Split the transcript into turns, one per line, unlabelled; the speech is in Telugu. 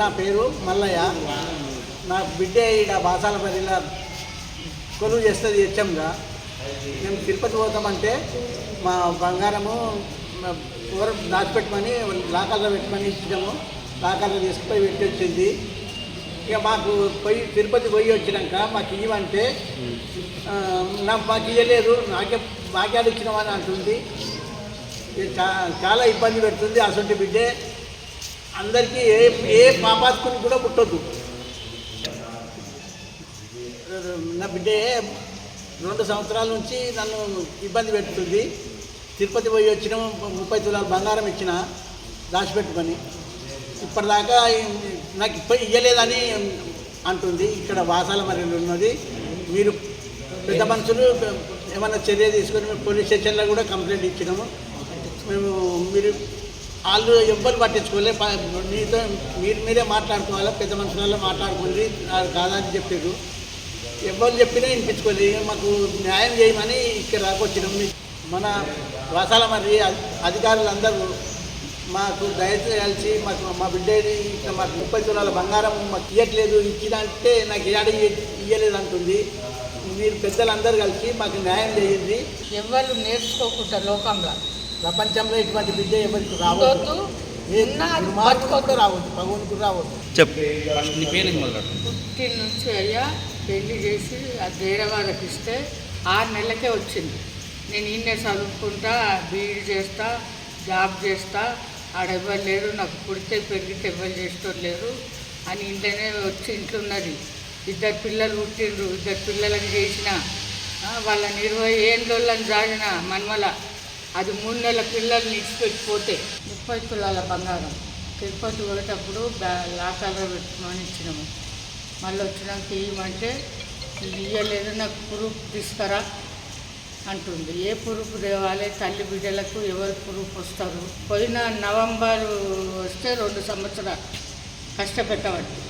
నా పేరు మల్లయ్య. నా బిడ్డ ఈడ బాసాల కొలువు చేస్తుంది హెచ్ఎంగా. మేము తిరుపతి పోతామంటే మా బంగారము మా దాచిపెట్టమని లాకర్లో పెట్టమని ఇచ్చినాము. లాకర్లో తీసుకుపోయి పెట్టి వచ్చింది ఇక మాకు పోయి తిరుపతి పోయి వచ్చినాక మాకు ఇవ్వంటే నాకు మాకు ఇవ్వలేదు నాకే మాకేడు ఇచ్చినామని అంటుంది. చాలా ఇబ్బంది పెడుతుంది అసలు బిడ్డే. అందరికీ ఏ ఏ పాపాత్కుని కూడా పుట్టద్దు నా బిడ్డే రెండు సంవత్సరాల నుంచి నన్ను ఇబ్బంది పెడుతుంది. తిరుపతి పోయి వచ్చిన ముప్పై తులాలు బంగారం ఇచ్చిన దాచిపెట్టుకొని ఇప్పటిదాకా నాకు ఇప్ప ఇయ్యలేదని అంటుంది. ఇక్కడ వాసాల మరి ఉన్నది. మీరు పెద్ద మనుషులు ఏమైనా చర్య తీసుకొని పోలీస్ స్టేషన్లో కూడా కంప్లైంట్ ఇచ్చినాము. మేము మీరు వాళ్ళు ఎవ్వరు పట్టించుకోలే. మీతో మీరు మీరే మాట్లాడుకోవాలి? పెద్ద మనుషులలో మాట్లాడుకోండి. అది కాదని చెప్పారు. ఎవరు చెప్పినా వినిపించుకోలేదు మాకు న్యాయం చేయమని ఇక్కడ రాకొచ్చినాం. మన వాసాల మరి అధికారులందరూ మాకు దయచేయాల్సి మాకు మా బిడ్డది ఇక్కడ మాకు ముప్పై తులాల బంగారం మాకు ఇవ్వట్లేదు ఇచ్చినంటే నాకు ఏడ ఇవ్వలేదు అంటుంది. మీరు పెద్దలందరూ కలిసి మాకు న్యాయం చేయండి.
ఎవ్వరు నేర్చుకోకుండా లోకంలో.
ప్రపంచంలో ఇటువంటి బిడ్డ ఎవరికి రావద్దు. ఏ దుర్మార్గులకు రావద్దు రావద్దు.
చెప్పు.
పుట్టిన నుంచి అయ్యా పెళ్ళి చేసి ఆ వేరే వాళ్ళకి ఇస్తే ఆరు నెలలకే వచ్చింది. నేను ఈయనే చదువుకుంటా బీఈడి చేస్తా జాబ్ చేస్తా ఆడ ఎవ్వరు లేరు నాకు పుడితే పెరిగితే ఎవ్వరు చేసేటోళ్ళు లేరు అని ఇంట్లోనే వచ్చి ఇంట్లో ఉన్నది. ఇద్దరు పిల్లలు పుట్టిండ్రు ఇద్దరు పిల్లలకు చేసిన ఆ, వాళ్ళని ఇరవై ఏళ్ళని జాగిన మన్మల. అది మూడు నెలల పిల్లల్ని ఇచ్చిపెట్టిపోతే ముప్పై తులాల బంగారం. తిరుపతి పోయేటప్పుడు బ్యా లాకర్లో పెట్టుకొని ఇచ్చినాము మళ్ళీ వచ్చినాక ఇవ్వమంటే ఇవ్వలేదు నాకు ప్రూఫ్ తీసుకురా అంటుంది. ఏ ప్రూఫ్ తేవాలి? తల్లి బిడ్డలకు ఎవరు ప్రూఫ్ వస్తారు? పోయిన నవంబర్ వస్తే రెండు సంవత్సరాలు కష్టపెట్టవచ్చు